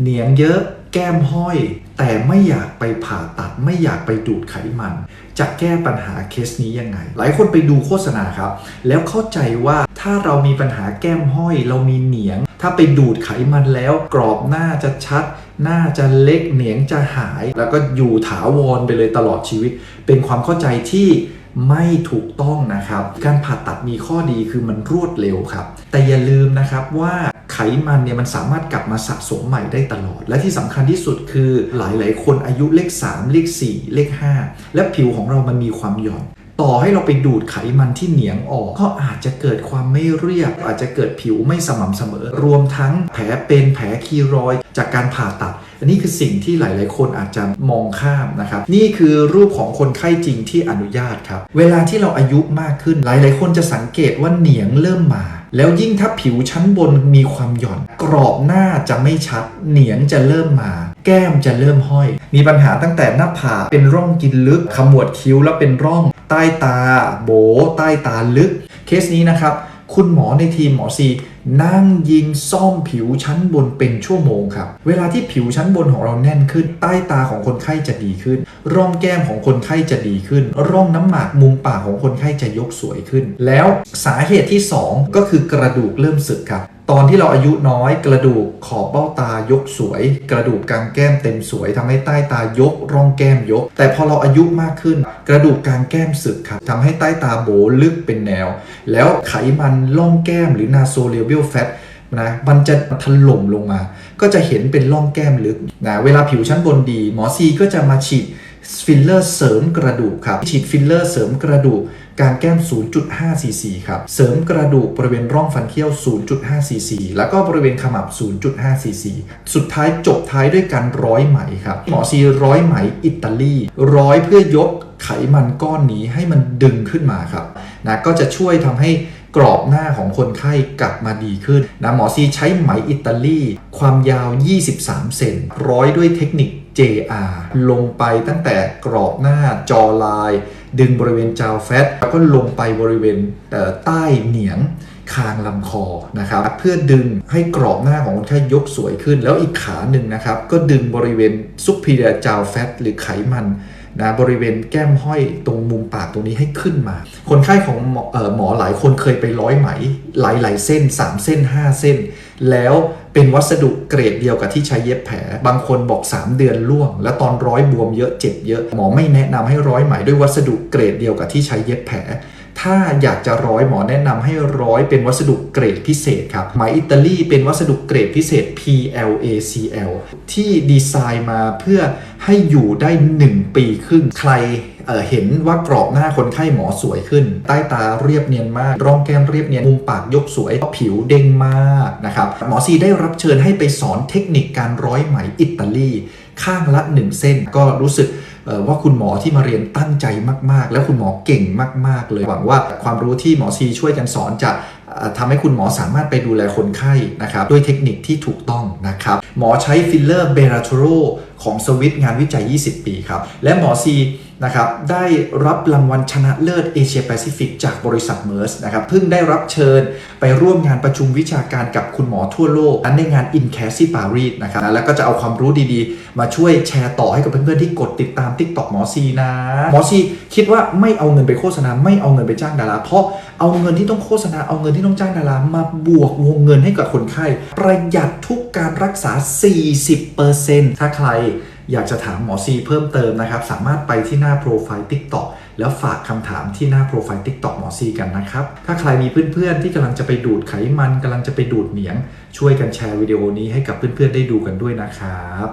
เหนียงเยอะแก้มห้อย แต่ไม่อยากไปผ่าตัดไม่อยากไปดูดไขมัน จะแก้ปัญหาเคสนี้ยังไง หลายคนไปดูโฆษณาครับ แล้วเข้าใจว่าถ้าเรามีปัญหาแก้มห้อย เรามีเหนียง ถ้าไปดูดไขมันแล้วกรอบหน้าจะชัด หน้าจะเล็กเหนียงจะหาย แล้วก็อยู่ถาวรไปเลยตลอดชีวิต เป็นความเข้าใจที่ไม่ถูกต้องนะครับ การผ่าตัดมีข้อดีคือมันรวดเร็วครับ แต่อย่าลืมนะครับว่า ไขมันเนี่ยมันสามารถกลับมาสะสมใหม่ได้ตลอด และที่สำคัญที่สุดคือหลายๆ คนอายุเลข 3 เลข 4 เลข 5 และผิวของเรามันมีความหย่อนต่อให้เราไปดูดไขมันที่เหนียงออก ก็อาจจะเกิดความไม่เรียบ อาจจะเกิดผิวไม่สม่ำเสมอ รวมทั้งแผลเป็นแผลคีรอย จากการผ่าตัด อันนี้คือสิ่งที่หลาย ๆ คนอาจจะมองข้ามนะครับ นี่คือรูปของคนไข้จริงที่อนุญาตครับ เวลาที่เราอายุมากขึ้นหลาย ๆ คนจะสังเกตว่าเหนียงเริ่มมา แล้วยิ่งถ้าผิวชั้นบนมีความหย่อน กรอบหน้าจะไม่ชัด เหนียงจะเริ่มมา แก้มจะเริ่มห้อย มีปัญหาตั้งแต่หน้าผากเป็นร่องกินลึกขมวดคิ้วแล้วเป็นร่อง ใต้ตา โบ ใต้ตาลึก เคสนี้นะครับ คุณหมอในทีมหมอซีนั่งยิงซ่อมผิวชั้นบนเป็นชั่วโมงครับ เวลาที่ผิวชั้นบนของเราแน่นขึ้น ใต้ตาของคนไข้จะดีขึ้น ร่องแก้มของคนไข้จะดีขึ้น ร่องน้ำหมากมุมปากของคนไข้จะยกสวยขึ้น แล้วสาเหตุที่ 2 ก็คือกระดูกเริ่มสึกครับ ตอนที่เราอายุน้อยกระดูกขอบเบ้าตายกสวย กระดูกกลางแก้มเต็มสวยทำให้ใต้ตายกร่องแก้มยก แต่พอเราอายุมากขึ้น กระดูกกลางแก้มสึกครับทำให้ใต้ตาโบลึกเป็นแนว แล้วไขมันล่องแก้มหรือนาโซเลเบียลแฟตนะมันจะถล่มลงมา ก็จะเห็นเป็นร่องแก้มลึกนะเวลาผิวชั้นบนดี หมอซีก็จะมาฉีด ฟิลเลอร์เสริมกระดูกครับฉีดฟิลเลอร์เสริมกระดูกการแก้ม 0.5ซีซีครับ เสริมกระดูกบริเวณร่องฟันเคี้ยว 0.5ซีซีแล้วก็บริเวณขมับ 0.5ซีซีสุดท้ายจบท้ายด้วยการร้อยไหมครับ หมอซีร้อยไหมอิตาลี ร้อยเพื่อยกไขมันก้อนนี้ให้มันดึงขึ้นมาครับ นะ ก็จะช่วยทำให้ กรอบหน้าของคนไข้กลับมาดีขึ้นนะหมอซีใช้ไหมอิตาลีความยาว 23 เซนร้อยด้วยเทคนิค JR ลงไปตั้งแต่กรอบหน้าจอลาย ดึงบริเวณจาวแฟตแล้วก็ลงไปบริเวณใต้เหนียงคางลำคอนะครับเพื่อดึงให้กรอบหน้าของคนไข้ยกสวยขึ้น แล้วอีกขาหนึ่งนะครับ ก็ดึงบริเวณซุปพีเรียจาวแฟตหรือไขมัน นะบริเวณแก้มห้อยตรงมุมปากตรงนี้ให้ขึ้นมา คนไข้ของหมออหมอหลายคนเคยไปร้อยไหมหลายๆเส้น 3 เส้น 5 เส้น แล้วเป็นวัสดุเกรดเดียวกับที่ใช้เย็บแผล บางคนบอก 3 เดือนล่วง แล้วตอนร้อยบวมเยอะเจ็บเยอะหมอไม่แนะนำให้ร้อยไหมด้วยวัสดุเกรดเดียวกับที่ใช้เย็บแผล ถ้าอยากจะร้อยหมอแนะนำให้ร้อยเป็นวัสดุเกรดพิเศษครับไหมอิตาลีเป็นวัสดุเกรดพิเศษ PLACL ที่ดีไซน์มาเพื่อให้อยู่ได้ 1 ปีครึ่งใครเเห็นว่ากรอบหน้าคนไข้หมอสวยขึ้น ใต้ตาเรียบเนียนมาก ร่องแก้มเรียบเนียน มุมปากยกสวย ผิวเด้งมากนะครับ หมอซีได้รับเชิญให้ไปสอนเทคนิคการร้อยไหมอิตาลี ข้างละ 1 เส้นก็รู้สึก ว่าคุณหมอที่มาเรียนตั้งใจมาก ๆ แล้วคุณหมอเก่งมาก ๆ เลยหวังว่าความรู้ที่หมอซีช่วยกันสอนจะทำให้คุณหมอสามารถไปดูแลคนไข้นะครับ ด้วยเทคนิคที่ถูกต้องนะครับ หมอใช้ฟิลเลอร์เบราโทโรของสวิตงานวิจัย 20 ปีครับ และหมอซี นะครับได้รับรางวัลชนะเลิศเอเชียแปซิฟิกจากบริษัทเมอร์สนะครับเพิ่งได้รับเชิญไปร่วมงานประชุมวิชาการกับคุณหมอทั่วโลกนั้นในงาน i n c a s ที่ปารีสนะครับแล้วก็จะเอาความรู้ดีๆ มาช่วยแชร์ต่อให้กับเพื่อนๆที่กดติดตาม t ิ k t o k หมอซีนะ หมอซีคิดว่าไม่เอาเงินไปโฆษณาไม่เอาเงินไปจ้างดารา เพราะเอาเงินที่ต้องโฆษณาเอาเงินที่ต้องจ้างดารามาบวกวงเงินให้กับคนไข้ ประหยัดทุกการรักษา 40%ถ้าใคร อยากจะถามหมอซีเพิ่มเติมนะครับ สามารถไปที่หน้าโปรไฟล์ TikTok แล้วฝากคำถามที่หน้าโปรไฟล์ TikTok หมอซีกันนะครับ ถ้าใครมีเพื่อนๆ ที่กำลังจะไปดูดไขมันกำลังจะไปดูดเหนียง ช่วยกันแชร์วิดีโอนี้ให้กับเพื่อนๆได้ดูกันด้วยนะครับ